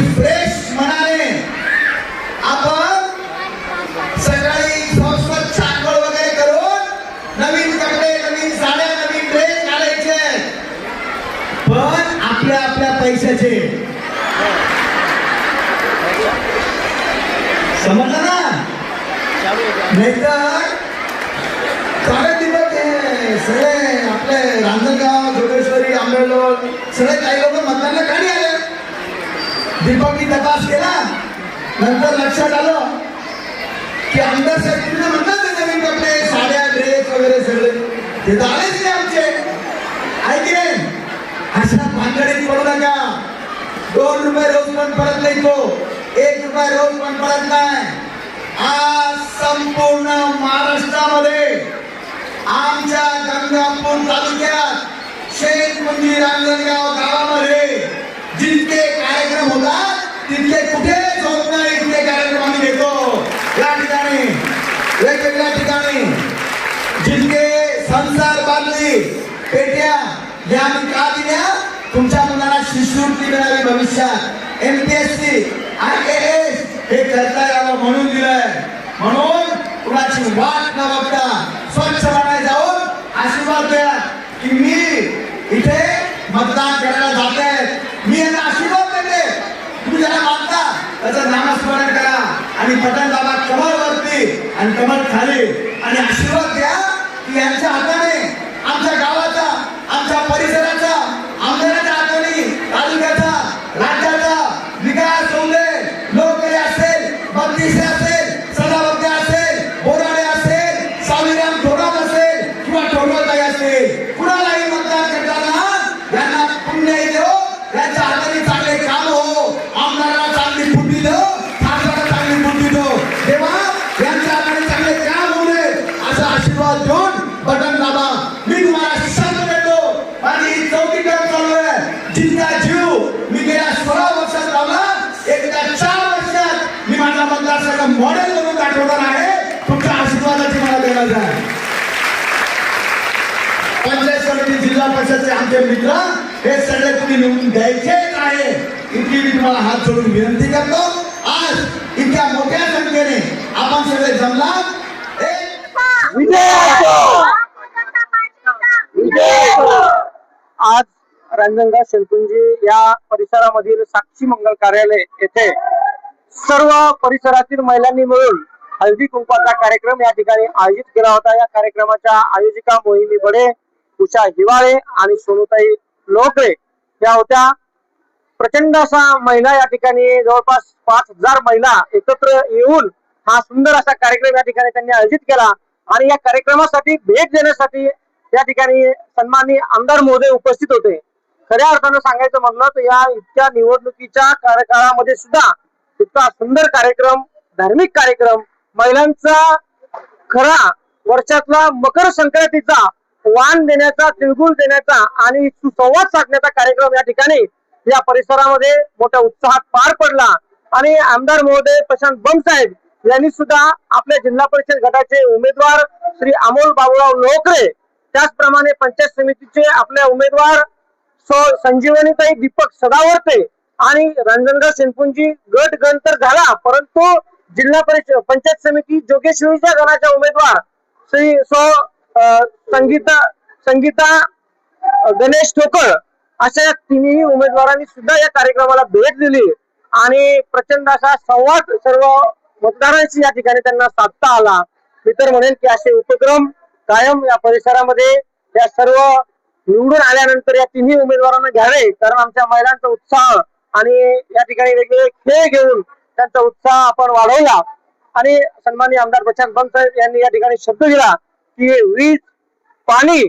आणि फ्रेश मनाने आपण सकाळी संस्कृत आंघोळ वगैरे करून नवीन कपडे नवीन साड्या नवीन ड्रेस घालायचे. पण आपल्या आपल्या पैशाचे. समजलं ना? नाहीतर चालेल दीपक हे सगळे आपले रांजणगाव जोगेश्वरी आंबेडोल सगळे काही लोक मतदानाला काढी तपास केला नंतर लक्षात आलं की आमदार साहेब म्हणतात ते नवीन कपडे साड्या ड्रेस वगैरे सगळे. ते तर आलेच नाही आमचे. ऐकले अशा भानगडीत पडू नका. दोन रुपये रोज पण परत नाही तो. एक रुपया रोज पण परत नाही. आज संपूर्ण महाराष्ट्रामध्ये आमच्या गंगापूर तालुक्यात शेख मंदिर रांजणगाव गावामध्ये जितके कार्यक्रम होतात तितके कुठेच होत नाही इतके कार्यक्रम आम्ही घेतो. या ठिकाणी वेगवेगळ्या ठिकाणी. जितके संसार बांधली पेट्या या आम्ही का दिल्या तुमच्या मुलांना शिष्यवृत्ती मिळावी भविष्यात. सी आय ए एस हे करता यावं म्हणून दिलंय. म्हणून कुणाची वाट न बघता स्वच्छ राहण्या जाऊन आशीर्वाद द्या की मी इथे मतदान करायला जाते मी यांना आशीर्वाद देते तुम्ही ज्याला मानता त्याचं नामस्मरण करा आणि बटन दाबा कमर वरती आणि कमर खाली. आणि आशीर्वाद द्या की यांच्या हाताने आमच्या गावाचा आमच्या परिसराचा आमदाराच्या हाताने तालुक्याचा राज्याचा विकास होऊ दे. लोकरी असेल बत्तीस असेल मॉडेल म्हणून दाखवणार आहे. तुमच्या आशीर्वादाची मला गरज आहे. पंचायत समिती जिल्हा परिषदचे आमचे मित्र हे सगळे तुम्ही निवडून द्यायचेच आहे. इतकी मी तुम्हाला हात जोडून विनंती करतो. आज इतक्या मोठ्या संख्येने आपण सगळे जमला आज रांजणगाव शेलकुंजी या परिसरामधील साक्षी मंगल कार्यालय येथे सर्व परिसरातील महिलांनी मिळून हळदी कुंपाचा कार्यक्रम या ठिकाणी आयोजित केला होता. या कार्यक्रमाच्या आयोजिका मोहिनी बडे उषा हिवाळे आणि सोनुताई लोकरे या होत्या. प्रचंड असा महिला या ठिकाणी जवळपास पाच हजार महिला एकत्र येऊन हा सुंदर असा कार्यक्रम या ठिकाणी त्यांनी आयोजित केला. आणि या कार्यक्रमासाठी भेट देण्यासाठी या ठिकाणी सन्माननीय आमदार महोदय उपस्थित होते. खऱ्या अर्थानं सांगायचं म्हटलं तर या इतक्या निवडणुकीच्या कार्यकाळामध्ये सुद्धा इतका सुंदर कार्यक्रम धार्मिक कार्यक्रम महिलांचा खरा वर्षातला मकर संक्रांतीचा वाण देण्याचा तिळगुळ देण्याचा आणि सुसंवाद साधण्याचा कार्यक्रम या ठिकाणी या परिसरामध्ये मोठ्या उत्साहात पार पडला. आणि आमदार महोदय प्रशांत बमसाहेब यांनी सुद्धा आपल्या जिल्हा परिषद गटाचे उमेदवार श्री अमोल बाबूराव लोकरे त्याचप्रमाणे पंचायत समितीचे आपले उमेदवार संजीवनीताई दीपक सदावर्ते आणि रंजनगाव शेनपुंजी गट गण तर झाला परंतु जिल्हा परिषद पंचायत समिती जोगेश्वरीच्या गणाच्या उमेदवार श्री सो संगीता संगीता गणेश ठोकळ अशा या तिन्ही उमेदवारांनी सुद्धा या कार्यक्रमाला भेट दिली. आणि प्रचंड असा संवाद सर्व मतदारांशी या ठिकाणी त्यांना साधता आला. मी तर म्हणेन की असे उपक्रम कायम या परिसरामध्ये या सर्व निवडून आल्यानंतर या तिन्ही उमेदवारांना घ्यावे कारण आमच्या महिलांचा उत्साह आणि या ठिकाणी वेगवेगळे खेळ घेऊन त्यांचा उत्साह आपण वाढवला. आणि सन्माननीय आमदार प्रशांत बनसाहेब यांनी या ठिकाणी शब्द दिला की वीज पाणी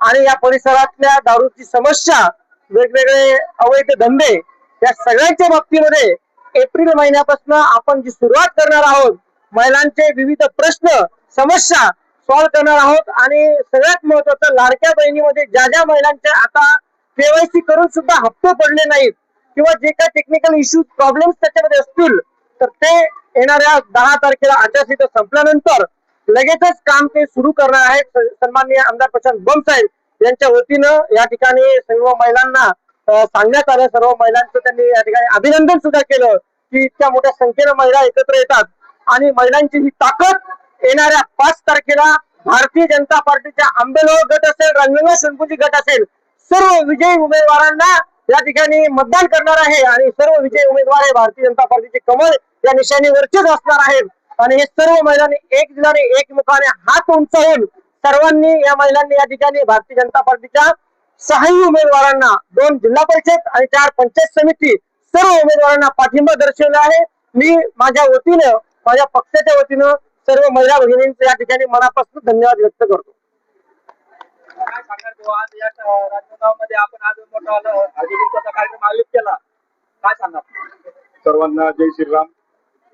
आणि या परिसरातल्या दारूची समस्या वेगवेगळे अवैध धंदे या सगळ्यांच्या बाबतीमध्ये एप्रिल महिन्यापासून आपण जी सुरुवात करणार आहोत महिलांचे विविध प्रश्न समस्या सॉल्व्ह करणार आहोत आणि सगळ्यात महत्वाचं लाडक्या बहिणीमध्ये ज्या ज्या महिलांच्या आता केवायसी करून सुद्धा हप्ते पडले नाहीत किंवा जे काही टेक्निकल इश्यू प्रॉब्लेम्स त्याच्यामध्ये असतील तर ते येणाऱ्या दहा तारखेला आचारसंहिता संपल्यानंतर लगेचच काम ते सुरू करणार आहेत सन्माननीय आमदार प्रशांत बमसाहेब यांच्या वतीनं या ठिकाणी सर्व महिलांना सांगण्यात आलं. सर्व महिलांचं त्यांनी या ठिकाणी अभिनंदन सुद्धा केलं की इतक्या मोठ्या संख्येनं महिला एकत्र येतात. आणि महिलांची ही ताकद येणाऱ्या पाच तारखेला भारतीय जनता पार्टीच्या आंबेलोळ गट असेल रंगंगा शंकूजी गट असेल सर्व विजयी उमेदवारांना या ठिकाणी मतदान करणार आहे आणि सर्व विजय उमेदवार हे भारतीय जनता पार्टीचे कमल या निशाणीवरचेच असणार आहेत. आणि हे सर्व महिलांनी एक दिलाने एकमुखाने हात उंचावून सर्वांनी या महिलांनी या ठिकाणी भारतीय जनता पार्टीच्या सहाही उमेदवारांना दोन जिल्हा परिषद आणि चार पंचायत समिती सर्व उमेदवारांना पाठिंबा दर्शवला आहे. मी माझ्या वतीनं माझ्या पक्षाच्या वतीनं सर्व महिला भगिनींचे या ठिकाणी मनापासून धन्यवाद व्यक्त करतो. काय सांगणार तू? आज या राजनामध्ये आपण आज मोठा अधिकृतचा कार्यक्रम आयोजित केला. काय सांगणार? सर्वांना जय श्रीराम.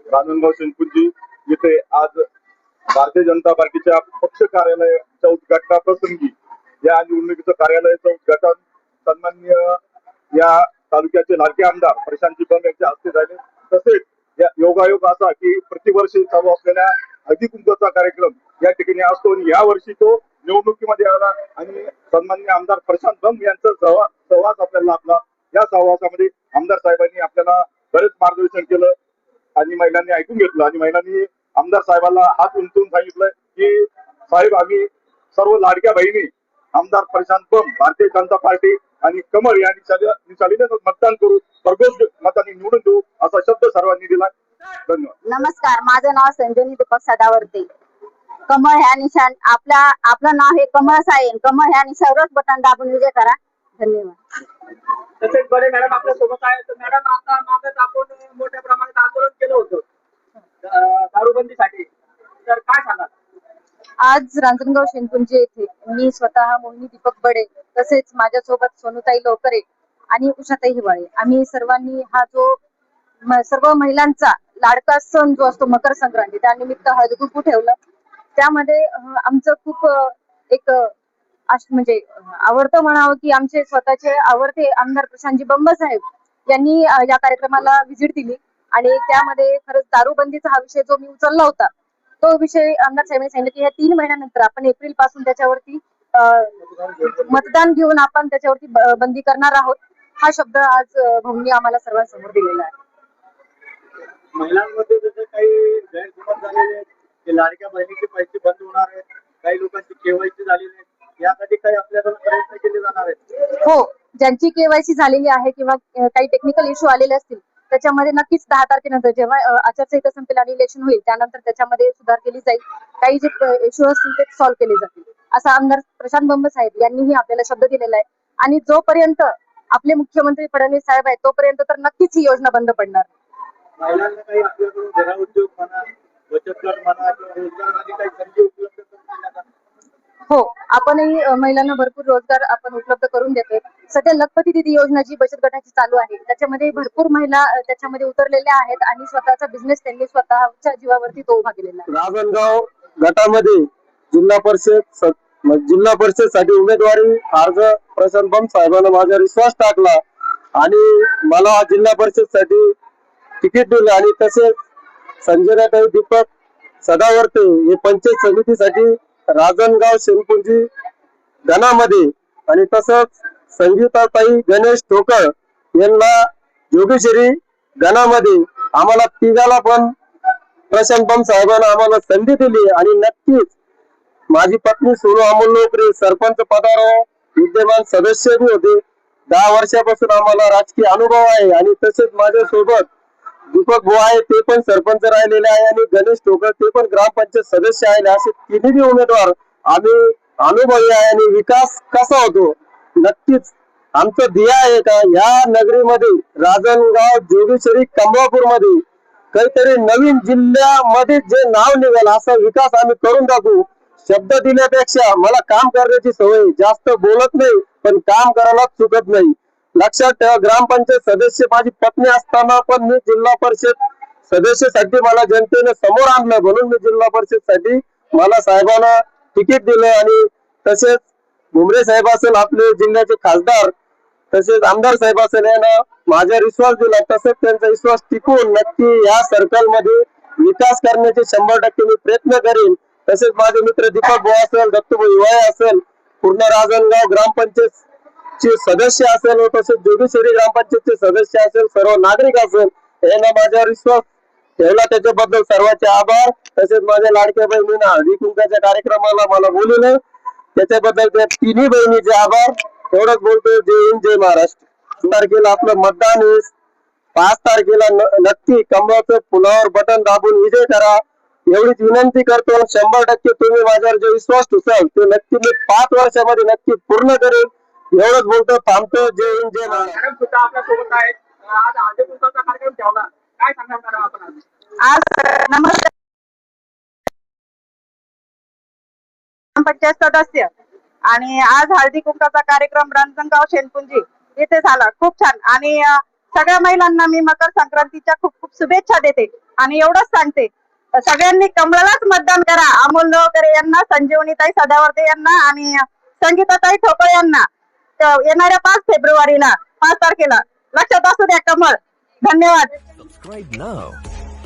राजनगाव शेणकुंजी इथे आज भारतीय जनता पार्टीच्या पक्ष कार्यालयाच्या उद्घाटनाप्रसंगी या निवडणुकीचं कार्यालयाचं उद्घाटन सन्मान्य या तालुक्याचे लाडके आमदार प्रशांतजी बम यांच्या हस्ते झाले. तसेच या योगायोग असा की प्रतिवर्षी चालू असलेल्या अधिकुंभचा कार्यक्रम या ठिकाणी असतो आणि या वर्षी तो निवडणुकीमध्ये आला आणि सन्माननीय आमदार प्रशांत बम यांचा सहवास आपल्याला लाभला या सहवासामध्ये आमदार साहेबांनी आपल्याला बरेच मार्गदर्शन केलं आणि महिलांनी ऐकून घेतलं आणि महिलांनी आमदार साहेबांना हात उंचवून सांगितलं की साहेब आम्ही सर्व लाडक्या बहिणी आमदार प्रशांत बम भारतीय जनता पार्टी आणि कमळ या निशालीने मतदान करू भरघोस मतांनी निवडून देऊ असा शब्द सर्वांनी दिला. धन्यवाद. नमस्कार माझं नाव संजनी दीपक सदावर्ते. कमळ ह्या निशाण आपल्या आपलं नाव हे कमळ साहेब कमळ ह्या निशावरच बटन दाबून विजय करा. धन्यवाद. तसेच बरे मॅडम आपल्यासोबत आहे तर मॅडम आता मागच आपण मोठ्या प्रमाणात आंदोलन केलं होतं. अं, दारूबंदीसाठी. तर काय सांगाल? आज रांजणगाव शेनकुंजी येथे मी स्वतः मोहिनी दीपक बडे तसेच माझ्यासोबत सोनूताई लोकरे आणि उषाताई हिवाळे. आम्ही सर्वांनी हा जो म- सर्व महिलांचा लाडका सण जो असतो मकर संक्रांती त्यानिमित्त हळदी कुंकू ठेवलं. त्यामध्ये आमचं खूप एक म्हणजे आवडतं म्हणावं की आमचे स्वतःचे आवडते आमदार प्रशांतजी बंब साहेब यांनी या कार्यक्रमाला व्हिजिट दिली. आणि त्यामध्ये खरंच दारूबंदीचा हा विषय जो मी उचलला होता तो विषय आमदार साहेबांनी सांगितलं की ह्या तीन महिन्यानंतर आपण एप्रिलपासून त्याच्यावरती मतदान घेऊन आपण त्याच्यावरती बंदी करणार आहोत. हा शब्द आज भाऊंनी आम्हाला सर्वांसमोर दिलेला आहे. महिलांमध्ये लाडक्या बहिणीचे पैसे बंद होणार आहेत. काही लोकांची केवायसी झालेली आहे. यासाठी काही आपल्याकडून प्रयत्न केले जाणार आहेत. हो ज्यांची केवायसी झालेली आहे किंवा काही टेक्निकल इश्यू आलेले असतील त्याच्यामध्ये नक्कीच दहा तारखेनंतर जेव्हा आचारसंहिता संपेल आणि इलेक्शन होईल त्यानंतर त्याच्यामध्ये सुधार केली जाईल. काही जे इश्यू असतील ते सॉल्व्ह केले जातील. असा आमदार प्रशांत बंब साहेब यांनीही आपल्याला शब्द दिलेला आहे. आणि जोपर्यंत आपले मुख्यमंत्री फडणवीस साहेब आहेत तोपर्यंत तर नक्कीच ही योजना बंद पडणार. महिलांना काही आपल्याकडून घरा उद्योग म्हणा बचत गट म्हणा किंवा रोजगारासाठी काही संधी उपलब्ध करून देण्यात आल्या. हो आपणही अ, महिलांना भरपूर रोजगार आपण उपलब्ध करून देतोय सध्या लखपती दिदी योजना जी बचत गटाची चालू आहे त्याच्यामध्ये भरपूर महिला अ, त्याच्यामध्ये उतरलेल्या आहेत आणि स्वतःचा बिझनेस त्यांनी स्वतःच्या जीवावरती तो उभा केलेला आहे राजनगाव गटामध्ये जिल्हा परिषद स- जिल्हा परिषदसाठी उमेदवारी अर्ज प्रशांत बम साहेबांना माझ्यावर विश्वास टाकला आणि मला जिल्हा परिषदसाठी तिकीट दिलं आणि तसेच संजनाताई दीपक सदावर्ते हे पंचायत समितीसाठी राजनगाव शेनपुंजी गणामध्ये आणि तसंच संगीताताई गणेश ठोकळ यांना जोगेश्वरी गणामध्ये आम्हाला तिघाला पण प्रशांत बम साहेबांना आम्हाला संधी दिली आणि नक्कीच माझी पत्नी सोनू अमोल नोकरे सरपंच पदावर विद्यमान सदस्य बी होते. दहा वर्षापासून आम्हाला राजकीय अनुभव आहे आणि तसेच माझ्या सोबत दीपक भाऊ आहे ते पण सरपंच राहिलेले आहे आणि गणेश ठोकर ते पण ग्रामपंचायत सदस्य आहे असे तिन्ही उमेदवार आम्ही अनुभवी आहे आणि विकास कसा होतो? नक्कीच आमचं ध्येय आहे का? या नगरीमध्ये राजनगाव जोगेश्वरी कंबापूरमध्ये काहीतरी नवीन जिल्ह्यामध्ये जे नाव निघेल असा विकास आम्ही करून दाखवू शब्द दिल्यापेक्षा मला काम करण्याची सवय जास्त बोलत नाही पण काम करायला चुकत नाही. लक्षात ठेवा ग्रामपंचायत सदस्य माझी पत्नी असताना पण मी जिल्हा परिषद सदस्यासाठी मला जनतेने समोर आणलं. म्हणून मी जिल्हा परिषदसाठी मला साहेबांना तिकीट दिलं आणि तसेच भुमरे साहेब असेल आपले जिल्ह्याचे खासदार तसेच आमदार साहेब असेल यांना माझा विश्वास दिला. तसेच त्यांचा विश्वास टिकून नक्की या सर्कलमध्ये विकास करण्याचे शंभर टक्के मी प्रयत्न करेन. तसेच माझे मित्र दीपक भाऊ असेल दत्तभाऊ हिवाळे असेल पूर्ण राजनगाव ग्रामपंचायत चे सदस्य असेल व तसेच जोगेश्वरी ग्रामपंचायतचे सदस्य असेल सर्व नागरिक असेल यांना माझ्यावर विश्वास ठेवला. त्याच्याबद्दल सर्वांचे आभार. तसेच माझ्या लाडक्या बहिणींना हळदी कुंकाच्या कार्यक्रमाला मला बोलू त्याच्याबद्दल त्या तिन्ही बहिणीचे आभार. एवढंच बोलतो जय हिंद जय महाराष्ट्र. तारखेला आपलं मतदान आहे. पाच तारखेला नक्की कमळाचं पुलावर बटन दाबून विजय करा. एवढीच विनंती करतो. शंभर टक्के तुम्ही माझ्यावर जो विश्वास ठुसाल ते नक्की मी पाच वर्षामध्ये नक्की पूर्ण करेन. एवढंच बोलतो थांबतो जय हिंद जय महाराष्ट्र मॅडम सुद्धा आपल्यासोबत आहेत आज हळदी कुंकवाचा कार्यक्रम ठेवला काय सांगणार मॅडम आपण आज? आज नमस्कार. ग्रामपंचायत सदस्य. आणि आज हळदी कुंकाचा कार्यक्रम रांजणगाव शेनपुंजी. येथे झाला. खूप छान. आणि सगळ्या महिलांना मी मकर संक्रांतीच्या खूप खूप शुभेच्छा देते. आणि एवढंच सांगते. सगळ्यांनी कमळालाच मतदान करा. अमोल वगैरे यांना संजीवनीताई सदावर्ते यांना आणि संगीताताई ठोकळे यांना. येणाऱ्या पाच फेब्रुवारीला पाच तारखेला लक्षात असू द्या कमळ धन्यवाद subscribe now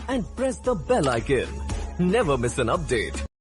and press the bell icon never miss an update